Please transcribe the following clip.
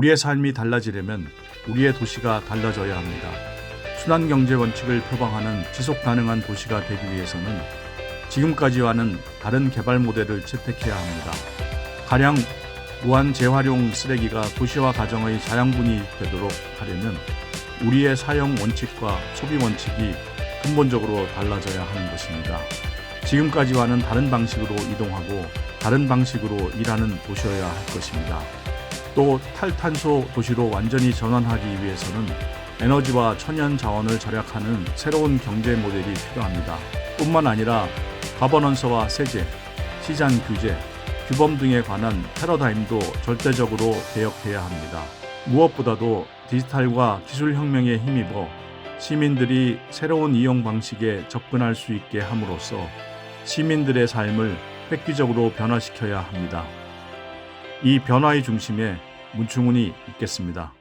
우리의 삶이 달라지려면 우리의 도시가 달라져야 합니다. 순환 경제 원칙을 표방하는 지속 가능한 도시가 되기 위해서는 지금까지와는 다른 개발 모델을 채택해야 합니다. 가령 무한 재활용 쓰레기가 도시와 가정의 자양분이 되도록 하려면 우리의 사용 원칙과 소비 원칙이 근본적으로 달라져야 하는 것입니다. 지금까지와는 다른 방식으로 이동하고 다른 방식으로 일하는 도시여야 할 것입니다. 또 탈탄소 도시로 완전히 전환하기 위해서는 에너지와 천연 자원을 절약하는 새로운 경제 모델이 필요합니다. 뿐만 아니라 가버넌스와 세제, 시장 규제, 규범 등에 관한 패러다임도 절대적으로 개혁해야 합니다. 무엇보다도 디지털과 기술 혁명에 힘입어 시민들이 새로운 이용 방식에 접근할 수 있게 함으로써 시민들의 삶을 획기적으로 변화시켜야 합니다. 이 변화의 중심에 문충훈이 있겠습니다.